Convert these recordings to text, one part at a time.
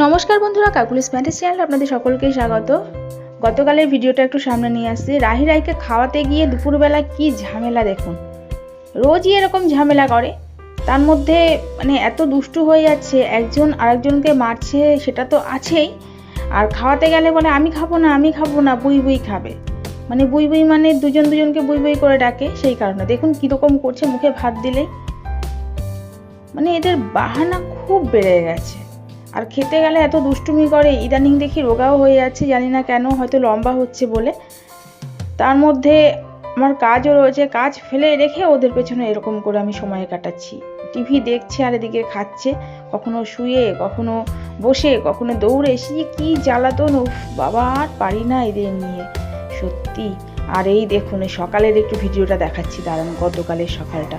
নমস্কার বন্ধুরা, কাকুলিস প্যান্টের চ্যানেল আপনাদের সকলকে স্বাগত। গতকালের ভিডিওটা একটু সামনে নিয়ে আসছি। রাহি রাইকে খাওয়াতে গিয়ে দুপুরবেলা কি ঝামেলা দেখুন। রোজই এরকম ঝামেলা করে। তার মধ্যে মানে এত দুষ্টু হয়ে যাচ্ছে, একজন আরেকজনকে মারছে, সেটা তো আছেই। আর খাওয়াতে গেলে বলে, আমি খাব না, আমি খাব না, বুই বুই খাবে। মানে বুই বুই মানে দুজন দুজনকে বুই বুই করে ডাকে সেই কারণে। দেখুন কীরকম করছে, মুখে ভাত দিলে মানে এদের বাহানা খুব বেড়ে গেছে। আর খেতে গেলে এত দুষ্টুমি করে, ইদানিং দেখি রোগাও হয়ে যাচ্ছে, জানি না কেন, হয়তো লম্বা হচ্ছে বলে। তার মধ্যে আমার কাজও রয়েছে, কাজ ফেলে রেখে ওদের পেছনে এরকম করে আমি সময় কাটাচ্ছি। টিভি দেখছে, আর এদিকে খাচ্ছে, কখনো শুয়ে, কখনো বসে, কখনো দৌড়ে যে কী জ্বালাতন, উফ, বাবা, আর পারি না এদের নিয়ে। সত্যি, আর এই দেখুন সকালের একটু ভিডিওটা দেখাচ্ছি দাঁড়ান গতকালের সকালটা।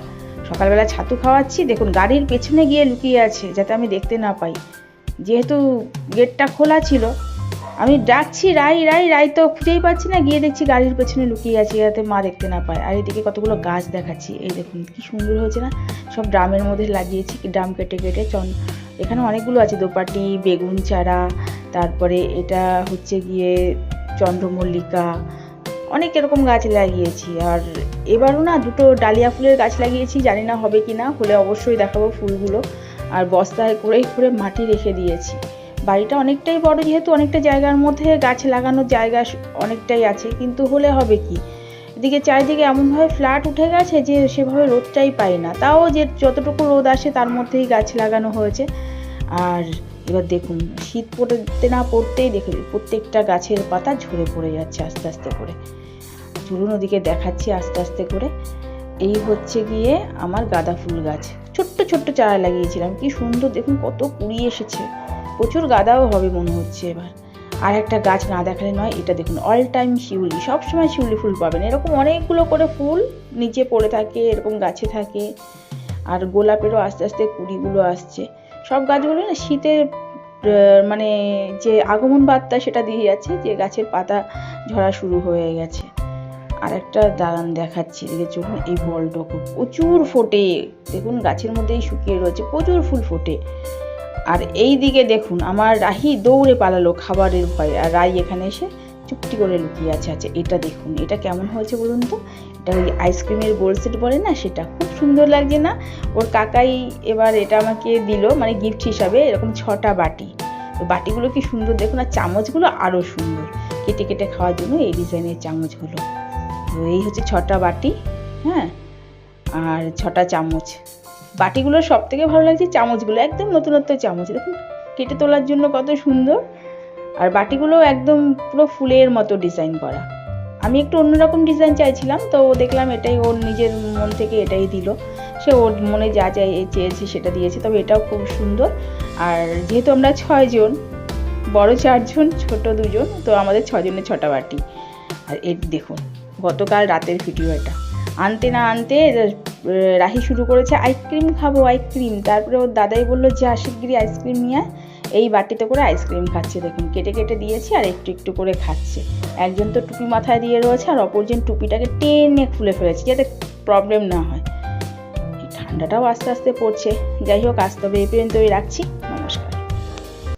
সকালবেলা ছাতু খাওয়াচ্ছি, দেখুন, গাড়ির পেছনে গিয়ে লুকিয়ে আছে, যাতে আমি দেখতে না পাই। যেহেতু গেটটা খোলা ছিল, আমি ডাকছি, রাই রাই রাই, তো খুঁজেই পাচ্ছি না, গিয়ে দেখছি গাড়ির পেছনে লুকিয়ে আছে, যাতে মা দেখতে না পায়। আর এদিকে কতগুলো গাছ দেখাচ্ছি, এই দেখুন কি সুন্দর হয়েছে না? সব ড্রামের মধ্যে লাগিয়েছি, ড্রাম কেটে কেটে চন, এখানে অনেকগুলো আছে, দোপাটি, বেগুন চারা, তারপরে এটা হচ্ছে গিয়ে চন্দ্রমল্লিকা, অনেক এরকম গাছ লাগিয়েছি। আর এবারও না দুটো ডালিয়া ফুলের গাছ লাগিয়েছি, জানি না হবে কি না হলে অবশ্যই দেখাবো ফুলগুলো। আর বস্তায় করেই করে মাটি রেখে দিয়েছি। বাড়িটা অনেকটাই বড়, যেহেতু অনেকটা জায়গার মধ্যে গাছ লাগানোর জায়গা অনেকটাই আছে, কিন্তু হলে হবে কি? এদিকে চারিদিকে এমনভাবে ফ্ল্যাট উঠে গেছে যে সেভাবে রোদটাই পাই না। তাও যে যতটুকু রোদ আসে তার মধ্যেই গাছ লাগানো হয়েছে। আর এবার দেখুন, শীত পড়তে না পড়তেই দেখে প্রত্যেকটা গাছের পাতা ঝরে পড়ে যাচ্ছে আস্তে আস্তে করে। চলুন ওদিকে দেখাচ্ছি আস্তে আস্তে করে। এই হচ্ছে গিয়ে আমার গাঁদা ফুল গাছ। ছোট্ট ছোট্ট চারা লাগিয়েছিলাম। কি সুন্দর, দেখুন কত কুড়ি এসেছে। প্রচুর গাদাও হবে মনে হচ্ছে এবার। আর একটা গাছ না দেখালে নয়, এটা দেখুন অল টাইম শিউলি। সবসময় শিউলি ফুল পাবেন। এরকম অনেকগুলো করে ফুল নিচে পড়ে থাকে, এরকম গাছে থাকে। আর গোলাপেরও আস্তে আস্তে কুড়িগুলো আসছে। সব গাছগুলো না শীতের মানে যে আগমন বার্তা সেটা দিয়ে যাচ্ছে যে গাছের পাতা ঝরা শুরু হয়ে গেছে। আর একটা দেখাচ্ছি, এদিকে চলুন, এই বলটুকু প্রচুর ফোটে। দেখুন, গাছের মধ্যেই শুকিয়ে রয়েছে, প্রচুর ফুল ফোটে। আর এই দিকে দেখুন, আমার রাহি দৌড়ে পালালো খাবারের ভয়ে, আর রাই এখানে এসে চুপটি করে লুকিয়ে আছে আছে এটা দেখুন, এটা কেমন হয়েছে বলুন তো? এটা ওই আইসক্রিমের গোল সেট বলে না, সেটা খুব সুন্দর লাগছে না? ওর কাকাই এবার এটা আমাকে দিল মানে গিফট হিসাবে, এরকম ছটা বাটি। তো বাটিগুলো কি সুন্দর, দেখুন, আর চামচগুলো আরও সুন্দর, কেটে কেটে খাওয়ার জন্য এই ডিজাইনের চামচগুলো। তো এই হচ্ছে ছটা বাটি হ্যাঁ? আর ছটা চামচ। বাটিগুলো সব থেকে ভালো লাগছে চামচগুলো, একদম নতুনত্ব চামচ। দেখুন, কেটে তোলার জন্য কত সুন্দর। আর বাটিগুলো একদম পুরো ফুলের মতো ডিজাইন করা। আমি একটু অন্যরকম ডিজাইন চাইছিলাম, তো দেখলাম এটাই ওর নিজের মন থেকে এটাই দিল। সে ওর মনে যা চাই চেয়েছে, সেটা দিয়েছে, তবে এটাও খুব সুন্দর। আর যেহেতু আমরা ছয়জন, বড় চারজন, ছোট দুজন, তো আমাদের ছজনের ছটা বাটি। আর এর দেখুন গতকাল রাতের ভিডিও এটা। আনতে না আনতে রাহি শুরু করেছে আইসক্রিম খাব আইসক্রিম তারপরে ওর দাদাই বলল, যে শিগগিরি আইসক্রিম নিয়ে। এই বাটিতে করে আইসক্রিম খাচ্ছে। দেখুন, কেটে কেটে দিয়েছি আর একটু একটু করে খাচ্ছে। একজন তো টুপি মাথায় দিয়ে রয়েছে আর অপরজন টুপিটাকে টেনে খুলে ফেলেছে, যাতে প্রবলেম না হয়। ঠান্ডাটাও আস্তে আস্তে পড়ছে। যাই হোক, আজ তবে এই পর্যন্তই রাখছি।